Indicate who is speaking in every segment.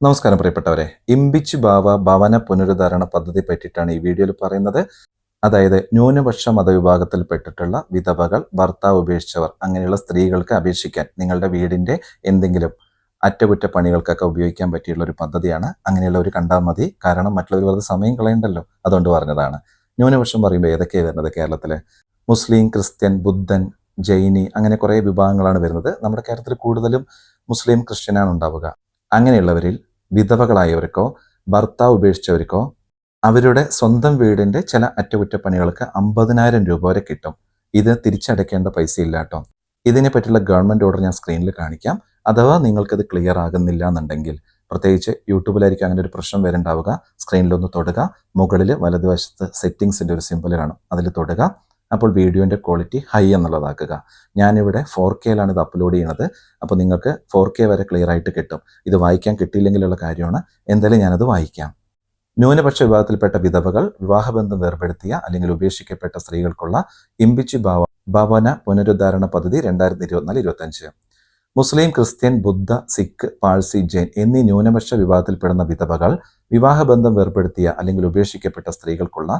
Speaker 1: നമസ്കാരം പ്രിയപ്പെട്ടവരെ. ഇമ്പിച്ച് ഭാവ ഭവന പുനരുദ്ധാരണ പദ്ധതി പറ്റിയിട്ടാണ് ഈ വീഡിയോയിൽ പറയുന്നത്. അതായത് ന്യൂനപക്ഷ മതവിഭാഗത്തിൽപ്പെട്ടിട്ടുള്ള വിധവകൾ ഭർത്താവ് ഉപേക്ഷിച്ചവർ അങ്ങനെയുള്ള സ്ത്രീകൾക്ക് അപേക്ഷിക്കാൻ നിങ്ങളുടെ വീടിന്റെ എന്തെങ്കിലും അറ്റകുറ്റപ്പണികൾക്കൊക്കെ ഉപയോഗിക്കാൻ പറ്റിയുള്ള ഒരു പദ്ധതിയാണ്. അങ്ങനെയുള്ള ഒരു കണ്ടാൽ മതി. കാരണം മറ്റുള്ളവർ വെറുതെ സമയം കളയണ്ടല്ലോ. അതുകൊണ്ട് പറഞ്ഞതാണ്. ന്യൂനപക്ഷം പറയുമ്പോൾ ഏതൊക്കെയാണ് വരുന്നത് കേരളത്തിലെ? മുസ്ലിം ക്രിസ്ത്യൻ ബുദ്ധൻ ജൈനി അങ്ങനെ കുറേ വിഭാഗങ്ങളാണ് വരുന്നത്. നമ്മുടെ കേരളത്തിൽ കൂടുതലും മുസ്ലിം ക്രിസ്ത്യനാണ് ഉണ്ടാവുക. അങ്ങനെയുള്ളവരിൽ വിധവകളായവർക്കോ ഭർത്താവ് ഉപേക്ഷിച്ചവർക്കോ അവരുടെ സ്വന്തം വീടിന്റെ ചില അറ്റകുറ്റപ്പണികൾക്ക് അമ്പതിനായിരം രൂപ വരെ കിട്ടും. ഇത് തിരിച്ചടയ്ക്കേണ്ട പൈസ ഇല്ല കേട്ടോ ഇതിനെ പറ്റിയുള്ള ഗവൺമെന്റ് ഓർഡർ ഞാൻ സ്ക്രീനിൽ കാണിക്കാം. അഥവാ നിങ്ങൾക്കത് ക്ലിയർ ആകുന്നില്ല എന്നുണ്ടെങ്കിൽ പ്രത്യേകിച്ച് യൂട്യൂബിലായിരിക്കും അങ്ങനെ ഒരു പ്രശ്നം വരണ്ടാവുക. സ്ക്രീനിലൊന്ന് തൊടുക. മുകളിൽ വലതുവശത്ത് സെറ്റിങ്സിന്റെ ഒരു സിമ്പിൾ കാണും അതിൽ തൊടുക. അപ്പോൾ വീഡിയോന്റെ ക്വാളിറ്റി ഹൈ എന്നുള്ളതാക്കുക. ഞാനിവിടെ ഫോർ കെയിലാണ് ഇത് അപ്ലോഡ് ചെയ്യുന്നത്. അപ്പോൾ നിങ്ങൾക്ക് ഫോർ കെ വരെ ക്ലിയർ ആയിട്ട് കിട്ടും. ഇത് വായിക്കാൻ കിട്ടിയില്ലെങ്കിലുള്ള കാര്യമാണ്. എന്തായാലും ഞാനത് വായിക്കാം. ന്യൂനപക്ഷ വിഭാഗത്തിൽപ്പെട്ട വിധവകൾ വിവാഹബന്ധം വേർപെടുത്തിയ അല്ലെങ്കിൽ ഉപേക്ഷിക്കപ്പെട്ട സ്ത്രീകൾക്കുള്ള ഇമ്പിച്ചു ഭാവ ഭവന പുനരുദ്ധാരണ പദ്ധതി രണ്ടായിരത്തി ഇരുപത്തിനാല് ഇരുപത്തഞ്ച് മുസ്ലിം ക്രിസ്ത്യൻ ബുദ്ധ സിഖ് പാഴ്സി ജൈൻ എന്നീ ന്യൂനപക്ഷ വിഭാഗത്തിൽപ്പെടുന്ന വിധവകൾ വിവാഹബന്ധം വേർപ്പെടുത്തിയ അല്ലെങ്കിൽ ഉപേക്ഷിക്കപ്പെട്ട സ്ത്രീകൾക്കുള്ള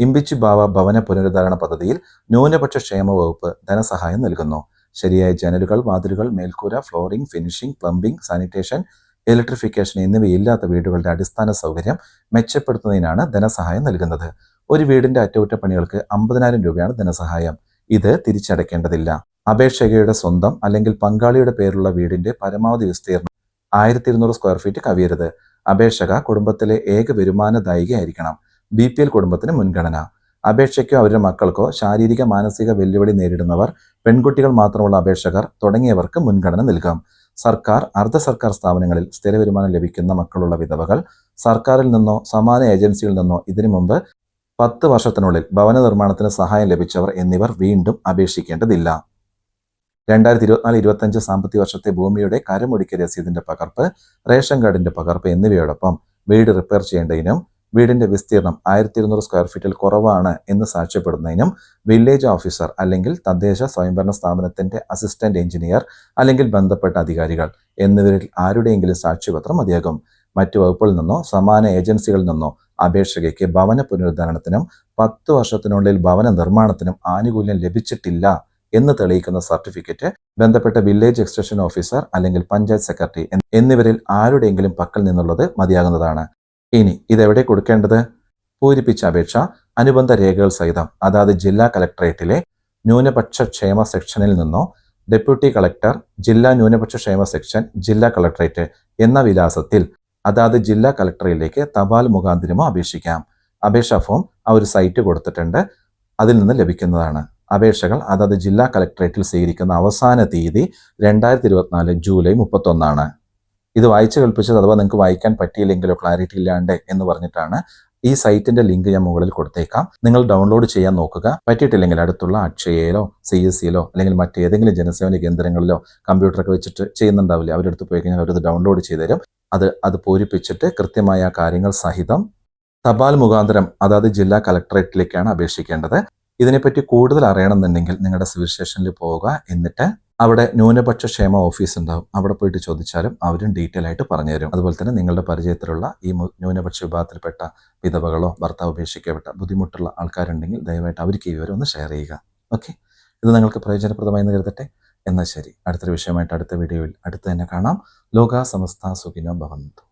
Speaker 1: ഇമ്പിച്ചു ഭാവ ഭവന പുനരുദ്ധാരണ പദ്ധതിയിൽ ന്യൂനപക്ഷ ക്ഷേമ വകുപ്പ് ധനസഹായം നൽകുന്നു. ശരിയായ ജനലുകൾ വാതിലുകൾ മേൽക്കൂര flooring finishing plumbing sanitation electrification എന്നിവയില്ലാത്ത വീടുകളുടെ അടിസ്ഥാന സൗകര്യം മെച്ചപ്പെടുത്തുന്നതിനാണ് ധനസഹായം നൽകുന്നത്. ഒരു വീടിന്റെ അറ്റകുറ്റപ്പണികൾക്ക് അമ്പതിനായിരം രൂപയാണ് ധനസഹായം. ഇത് തിരിച്ചടയ്ക്കേണ്ടതില്ല. അപേക്ഷകയുടെ സ്വന്തം അല്ലെങ്കിൽ പങ്കാളിയുടെ പേരുള്ള വീടിന്റെ പരമാവധി വിസ്തീർണം ആയിരത്തി ഇരുന്നൂറ് സ്ക്വയർ ഫീറ്റ് കവിയരുത്. അപേക്ഷക കുടുംബത്തിലെ ഏക വരുമാനദായികയായിരിക്കണം. ബി പി എൽ കുടുംബത്തിന് മുൻഗണന. അപേക്ഷയ്ക്കോ അവരുടെ മക്കൾക്കോ ശാരീരിക മാനസിക വെല്ലുവിളി നേരിടുന്നവർ പെൺകുട്ടികൾ മാത്രമുള്ള അപേക്ഷകർ തുടങ്ങിയവർക്ക് മുൻഗണന നൽകാം. സർക്കാർ അർദ്ധ സർക്കാർ സ്ഥാപനങ്ങളിൽ സ്ഥിര വരുമാനം ലഭിക്കുന്ന മക്കളുള്ള വിധവകൾ സർക്കാരിൽ നിന്നോ സമാന ഏജൻസിയിൽ നിന്നോ ഇതിനു മുമ്പ് പത്ത് വർഷത്തിനുള്ളിൽ ഭവന നിർമ്മാണത്തിന് സഹായം ലഭിച്ചവർ എന്നിവർ വീണ്ടും അപേക്ഷിക്കേണ്ടതില്ല. രണ്ടായിരത്തി ഇരുപത്തിനാല് ഇരുപത്തഞ്ച് സാമ്പത്തിക വർഷത്തെ ഭൂമിയുടെ കരമൊടിക്ക രസീതിന്റെ പകർപ്പ് റേഷൻ കാർഡിന്റെ പകർപ്പ് എന്നിവയോടൊപ്പം വീട് റിപ്പയർ ചെയ്യേണ്ടതിനും വീടിന്റെ വിസ്തീർണം ആയിരത്തി ഇരുന്നൂറ് സ്ക്വയർ ഫീറ്റിൽ കുറവാണ് എന്ന് സാക്ഷ്യപ്പെടുന്നതിനും വില്ലേജ് ഓഫീസർ അല്ലെങ്കിൽ തദ്ദേശ സ്വയംഭരണ സ്ഥാപനത്തിന്റെ അസിസ്റ്റന്റ് എഞ്ചിനീയർ അല്ലെങ്കിൽ ബന്ധപ്പെട്ട അധികാരികൾ എന്നിവരിൽ ആരുടെയെങ്കിലും സാക്ഷ്യപത്രം മതിയാകും. മറ്റു വകുപ്പിൽ നിന്നോ സമാന ഏജൻസികളിൽ നിന്നോ അപേക്ഷകയ്ക്ക് ഭവന പുനരുദ്ധാരണത്തിനും പത്ത് വർഷത്തിനുള്ളിൽ ഭവന നിർമ്മാണത്തിനും ആനുകൂല്യം ലഭിച്ചിട്ടില്ല എന്ന് തെളിയിക്കുന്ന സർട്ടിഫിക്കറ്റ് ബന്ധപ്പെട്ട വില്ലേജ് എക്സ്റ്റൻഷൻ ഓഫീസർ അല്ലെങ്കിൽ പഞ്ചായത്ത് സെക്രട്ടറി എന്നിവരിൽ ആരുടെയെങ്കിലും പക്കൽ നിന്നുള്ളത് മതിയാകുന്നതാണ്. ഇനി ഇതെവിടെ കൊടുക്കേണ്ടത്? പൂരിപ്പിച്ച അപേക്ഷ അനുബന്ധ രേഖകൾ സഹിതം അതാത് ജില്ലാ കലക്ടറേറ്റിലെ ന്യൂനപക്ഷ ക്ഷേമ സെക്ഷനിൽ നിന്നോ ഡെപ്യൂട്ടി കളക്ടർ ജില്ലാ ന്യൂനപക്ഷ ക്ഷേമ സെക്ഷൻ ജില്ലാ കളക്ടറേറ്റ് എന്ന വിലാസത്തിൽ അതാത് ജില്ലാ കളക്ടറിലേക്ക് തപാൽ മുഖാന്തിരമോ അപേക്ഷിക്കാം. അപേക്ഷാ ഫോം ആ ഒരു സൈറ്റ് കൊടുത്തിട്ടുണ്ട്. അതിൽ നിന്ന് ലഭിക്കുന്നതാണ്. അപേക്ഷകൾ അതാത് ജില്ലാ കളക്ടറേറ്റിൽ സ്വീകരിക്കുന്ന അവസാന തീയതി രണ്ടായിരത്തി ഇരുപത്തിനാല് ജൂലൈ മുപ്പത്തൊന്നാണ്. ഇത് വായിച്ചു കൽപ്പിച്ചത് അഥവാ നിങ്ങൾക്ക് വായിക്കാൻ പറ്റിയില്ലെങ്കിലോ ക്ലാരിറ്റി ഇല്ലാണ്ട് എന്ന് പറഞ്ഞിട്ടാണ് ഈ സൈറ്റിന്റെ ലിങ്ക് ഞാൻ മുകളിൽ കൊടുത്തേക്കാം. നിങ്ങൾ ഡൗൺലോഡ് ചെയ്യാൻ നോക്കുക. പറ്റിയിട്ടില്ലെങ്കിൽ അടുത്തുള്ള അക്ഷയയിലോ സി എസ് സിയിലോ അല്ലെങ്കിൽ മറ്റേതെങ്കിലും ജനസേവന കേന്ദ്രങ്ങളിലോ കമ്പ്യൂട്ടറൊക്കെ വെച്ചിട്ട് ചെയ്യുന്നുണ്ടാവില്ല അവരുടെ അടുത്ത് പോയി കഴിഞ്ഞാൽ അവരത് ഡൗൺലോഡ് ചെയ്തു തരും അത് അത് പൂരിപ്പിച്ചിട്ട് കൃത്യമായ കാര്യങ്ങൾ സഹിതം തപാൽ മുഖാന്തരം അതാത് ജില്ലാ കളക്ടറേറ്റിലേക്കാണ് അപേക്ഷിക്കേണ്ടത്. ഇതിനെപ്പറ്റി കൂടുതൽ അറിയണമെന്നുണ്ടെങ്കിൽ നിങ്ങളുടെ സിവിൽ സ്റ്റേഷനിൽ പോവുക. എന്നിട്ട് അവിടെ ന്യൂനപക്ഷ ക്ഷേമ ഓഫീസ് ഉണ്ടാവും. അവിടെ പോയിട്ട് ചോദിച്ചാലും അവരും ഡീറ്റെയിൽ ആയിട്ട് പറഞ്ഞു തരും. അതുപോലെ തന്നെ നിങ്ങളുടെ പരിചയത്തിലുള്ള ഈ ന്യൂനപക്ഷ വിഭാഗത്തിൽപ്പെട്ട വിധവകളോ ഭർത്താവ് ഉപേക്ഷിക്കപ്പെട്ട ബുദ്ധിമുട്ടുള്ള ആൾക്കാരുണ്ടെങ്കിൽ ദയവായിട്ട് അവർക്ക് ഈ വിവരം ഒന്ന് ഷെയർ ചെയ്യുക. ഓക്കെ ഇത് നിങ്ങൾക്ക് പ്രയോജനപ്രദമായി കരുതട്ടെ. എന്നാൽ ശരി. അടുത്തൊരു വിഷയമായിട്ട് അടുത്ത വീഡിയോയിൽ അടുത്ത് തന്നെ കാണാം. ലോക സമസ്ത സുഖിനോ ഭവന്തു.